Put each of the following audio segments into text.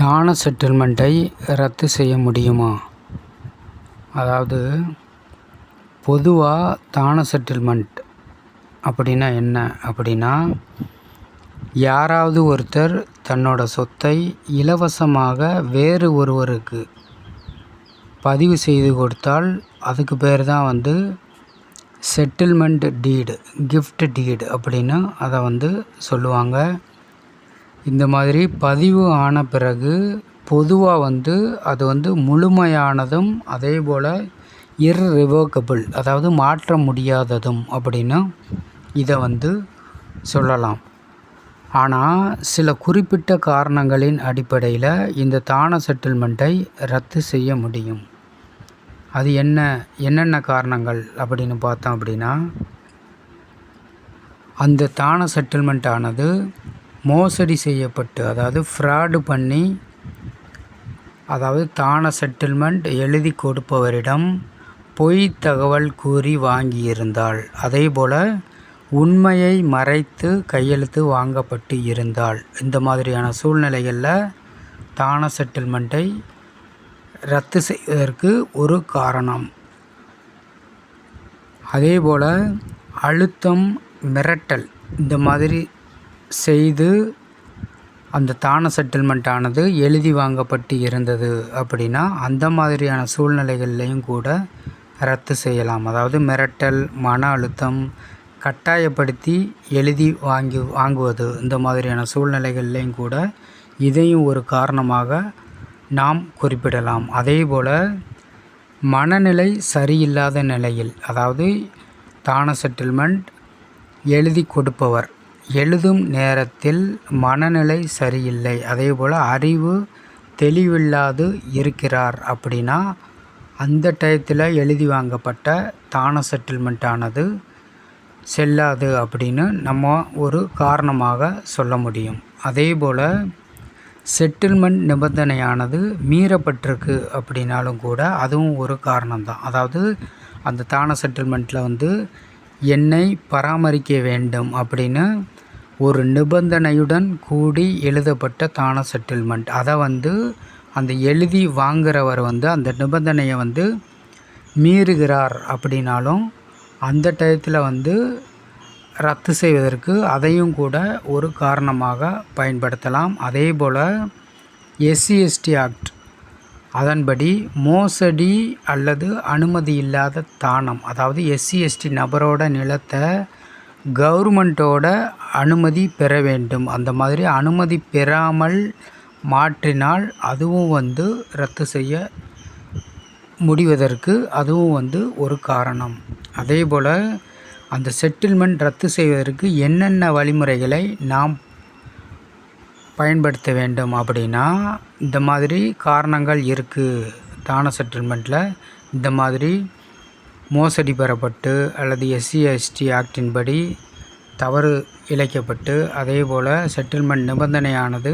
தான செட்டில்மெண்ட்டை ரத்து செய்ய முடியுமா? அதாவது பொதுவாக தான செட்டில்மெண்ட் அப்படின்னா என்ன? அப்படின்னா யாராவது ஒருத்தர் தன்னோட சொத்தை இலவசமாக வேறு ஒருவருக்கு பதிவு செய்து கொடுத்தால் அதுக்கு பேர் தான் வந்து செட்டில்மெண்ட் டீடு கிஃப்ட் டீடு அப்படின்னு அதை வந்து சொல்லுவாங்க. இந்த மாதிரி பதிவு ஆன பிறகு பொதுவாக வந்து அது வந்து முழுமையானதும் அதே போல் இர்ரிவோக்கபிள் அதாவது மாற்ற முடியாததும் அப்படின்னு இதை வந்து சொல்லலாம். ஆனால் சில குறிப்பிட்ட காரணங்களின் அடிப்படையில் இந்த தான செட்டில்மெண்ட்டை ரத்து செய்ய முடியும். அது என்ன என்னென்ன காரணங்கள் அப்படின்னு பார்த்தோம் அப்படின்னா அந்த தான செட்டில்மெண்ட் ஆனது மோசடி செய்யப்பட்டு அதாவது ஃப்ராடு பண்ணி அதாவது தான செட்டில்மெண்ட் எழுதி கொடுப்பவரிடம் பொய் தகவல் கூறி வாங்கியிருந்தாள். அதே போல் உண்மையை மறைத்து கையெழுத்து வாங்கப்பட்டு இருந்தால் இந்த மாதிரியான சூழ்நிலைகளில் தான செட்டில்மெண்ட்டை ரத்து செய்வதற்கு ஒரு காரணம். அதே போல் அழுத்தம் மிரட்டல் இந்த மாதிரி செய்து அந்த தான செட்டில்மெண்ட் ஆனது எழுதி வாங்கப்பட்டு இருந்தது அப்படின்னா அந்த மாதிரியான சூழ்நிலைகள்லையும் கூட ரத்து செய்யலாம். அதாவது மிரட்டல் மன அழுத்தம் கட்டாயப்படுத்தி எழுதி வாங்கி வாங்குவது இந்த மாதிரியான சூழ்நிலைகள்லையும் கூட இதையும் ஒரு காரணமாக நாம் குறிப்பிடலாம். அதே போல் மனநிலை சரியில்லாத நிலையில் அதாவது தான செட்டில்மெண்ட் எழுதி கொடுப்பவர் எழுதும் நேரத்தில் மனநிலை சரியில்லை. அதே போல் அறிவு தெளிவில்லாது இருக்கிறார் அப்படின்னா அந்த டயத்தில் எழுதி வாங்கப்பட்ட தான செட்டில்மெண்ட் ஆனது செல்லாது அப்படின்னு நம்ம ஒரு காரணமாக சொல்ல முடியும். அதே போல் செட்டில்மெண்ட் நிபந்தனையானது மீறப்பட்டிருக்கு அப்படின்னாலும் கூட அதுவும் ஒரு காரணம்தான். அதாவது அந்த தான செட்டில்மெண்ட்டில் வந்து என்னை பராமரிக்க வேண்டும் அப்படின்னு ஒரு நிபந்தனையுடன் கூடி எழுதப்பட்ட தான செட்டில்மெண்ட் அதை வந்து அந்த எழுதி வாங்குறவர் வந்து அந்த நிபந்தனையை வந்து மீறுகிறார் அப்படின்னாலும் அந்த டயத்தில் வந்து ரத்து செய்வதற்கு அதையும் கூட ஒரு காரணமாக பயன்படுத்தலாம். அதே போல் எஸ்சி எஸ்டி ஆக்ட் அதன்படி மோசடி அல்லது அனுமதி இல்லாத தானம் அதாவது எஸ்சி எஸ்டி நபரோட நிலத்தை கவர்மெண்ட்டோட அனுமதி பெற வேண்டும். அந்த மாதிரி அனுமதி பெறாமல் மாற்றினால் அதுவும் வந்து ரத்து செய்ய முடிவதற்கு அதுவும் வந்து ஒரு காரணம். அதே போல் அந்த செட்டில்மெண்ட் ரத்து செய்வதற்கு என்னென்ன வழிமுறைகளை நாம் பயன்படுத்த வேண்டும் அப்படின்னா இந்த மாதிரி காரணங்கள் இருக்குது தான செட்டில்மெண்ட்டில் இந்த மாதிரி மோசடி பெறப்பட்டு அல்லது எஸ்சி எஸ்டி ஆக்டின் படி தவறு இழைக்கப்பட்டு அதே போல் செட்டில்மெண்ட் நிபந்தனையானது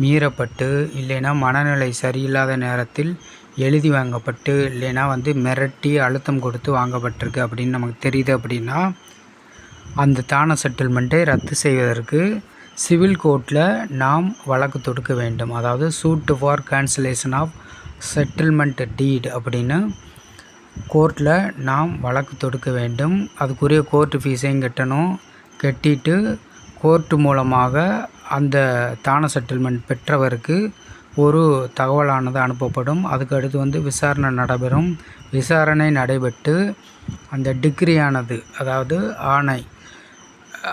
மீறப்பட்டு இல்லைன்னா மனநிலை சரியில்லாத நேரத்தில் எழுதி வாங்கப்பட்டு இல்லைன்னா வந்து மிரட்டி அழுத்தம் கொடுத்து வாங்கப்பட்டிருக்கு அப்படின்னு நமக்கு தெரியுது அப்படின்னா அந்த தான செட்டில்மெண்ட்டை ரத்து செய்வதற்கு சிவில் கோர்ட்டில் நாம் வழக்கு தொடுக்க வேண்டும். அதாவது suit for cancellation of settlement deed அப்படின்னு கோர்ட்டில் நாம் வழக்கு தொடுக்க வேண்டும். அதுக்குரிய கோர்ட்டு ஃபீஸையும் கட்டணும். கட்டிட்டு கோர்ட்டு மூலமாக அந்த தான செட்டில்மெண்ட் பெற்றவருக்கு ஒரு தகவலானது அனுப்பப்படும். அதுக்கு அடுத்து வந்து விசாரணை நடைபெறும். விசாரணை நடைபெற்று அந்த டிகிரியானது அதாவது ஆணை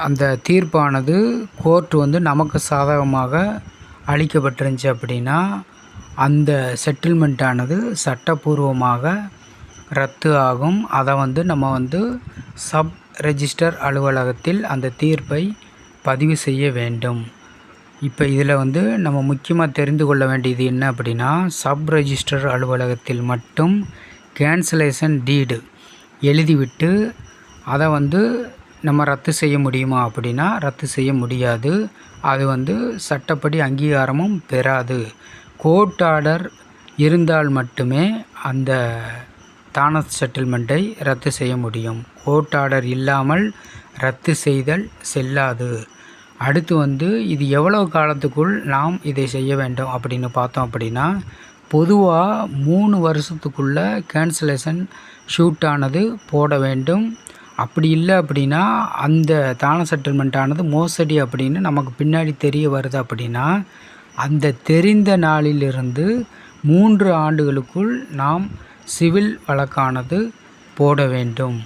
அந்த தீர்ப்பானது கோர்ட் வந்து நமக்கு சாதகமாக அளிக்கப்பட்டிருந்துச்சு அப்படின்னா அந்த செட்டில்மெண்ட்டானது சட்டப்பூர்வமாக ரத்து ஆகும். அதை வந்து நம்ம வந்து சப் ரெஜிஸ்டர் அலுவலகத்தில் அந்த தீர்ப்பை பதிவு செய்ய வேண்டும். இப்போ இதில் வந்து நம்ம முக்கியமாக தெரிந்து கொள்ள வேண்டியது என்ன அப்படின்னா சப் ரெஜிஸ்டர் அலுவலகத்தில் மட்டும் கேன்சலேஷன் டீடு எழுதிவிட்டு அதை வந்து நம்ம ரத்து செய்ய முடியுமா அப்படின்னா ரத்து செய்ய முடியாது. அது வந்து சட்டப்படி அங்கீகாரமும் பெறாது. கோர்ட் ஆர்டர் இருந்தால் மட்டுமே அந்த தான செட்டில்மெண்ட்டை ரத்து செய்ய முடியும். கோர்ட் ஆர்டர் இல்லாமல் ரத்து செய்தல் செல்லாது. அடுத்து வந்து இது எவ்வளவு காலத்துக்குள் நாம் இதை செய்ய வேண்டும் அப்படின்னு பார்த்தோம் அப்படின்னா பொதுவாக மூணு வருஷத்துக்குள்ளே கேன்சலேஷன் ஷூட் ஆனது போட வேண்டும். அப்படி இல்லை அப்படின்னா அந்த தான செட்டில்மெண்ட் ஆனது மோசடி அப்படின்னு நமக்கு பின்னாடி தெரிய வருது அப்படின்னா அந்த தெரிந்த நாளிலிருந்து மூன்று ஆண்டுகளுக்குள் நாம் சிவில் வழக்கானது போட வேண்டும்.